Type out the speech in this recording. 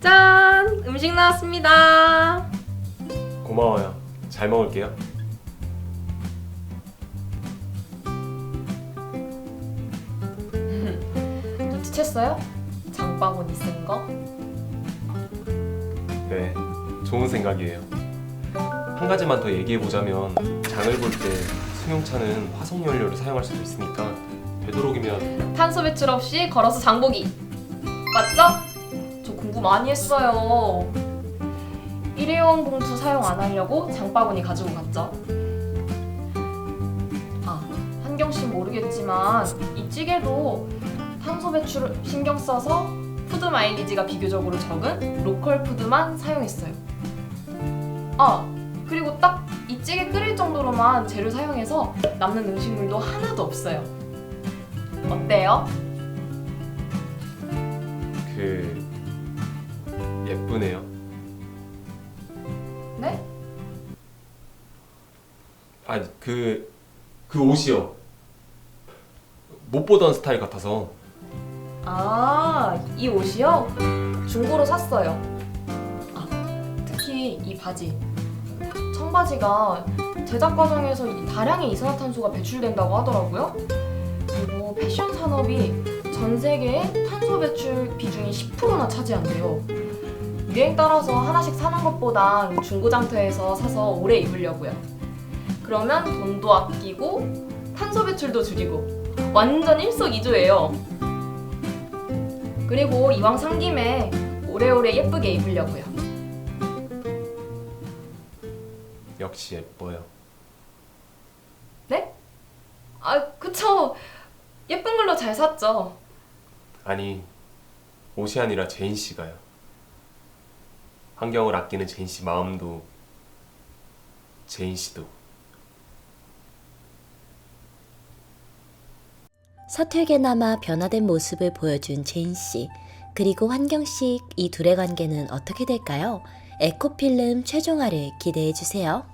짠! 음식 나왔습니다. 고마워요. 잘 먹을게요. 눈치챘어요? 장바구니 쓴 거? 네, 좋은 생각이에요. 한 가지만 더 얘기해 보자면 장을 볼 때 승용차는 화석 연료를 사용할 수도 있으니까 되도록이면 탄소 배출 없이 걸어서 장보기. 맞죠? 저 공부 많이 했어요. 일회용 봉투 사용 안 하려고 장바구니 가지고 갔죠. 아, 한경 씨 모르겠지만 이 찌개도 탄소 배출을 신경 써서 푸드 마일리지가 비교적으로 적은 로컬 푸드만 사용했어요. 아, 그리고 딱 이 찌개 끓일 정도로만 재료 사용해서 남는 음식물도 하나도 없어요. 어때요? 그 예쁘네요. 네? 아, 그, 그 옷이요. 못 보던 스타일 같아서 아, 이 옷이요? 중고로 샀어요. 아, 특히 이 바지. 청바지가 제작 과정에서 이 다량의 이산화탄소가 배출된다고 하더라고요. 그리고 패션 산업이 전 세계의 탄소 배출 비중이 10%나 차지한대요. 유행 따라서 하나씩 사는 것보다 중고장터에서 사서 오래 입으려고요. 그러면 돈도 아끼고 탄소 배출도 줄이고 완전 일석이조예요. 그리고 이왕 산 김에 오래오래 예쁘게 입으려고요. 역시 예뻐요. 네? 아, 그쵸. 예쁜 걸로 잘 샀죠. 아니, 옷이 아니라 제인 씨가요. 환경을 아끼는 제인 씨 마음도 제인 씨도 서툴게나마 변화된 모습을 보여준 제인 씨, 그리고 환경 씨 이 둘의 관계는 어떻게 될까요? 에코필름 최종화를 기대해 주세요.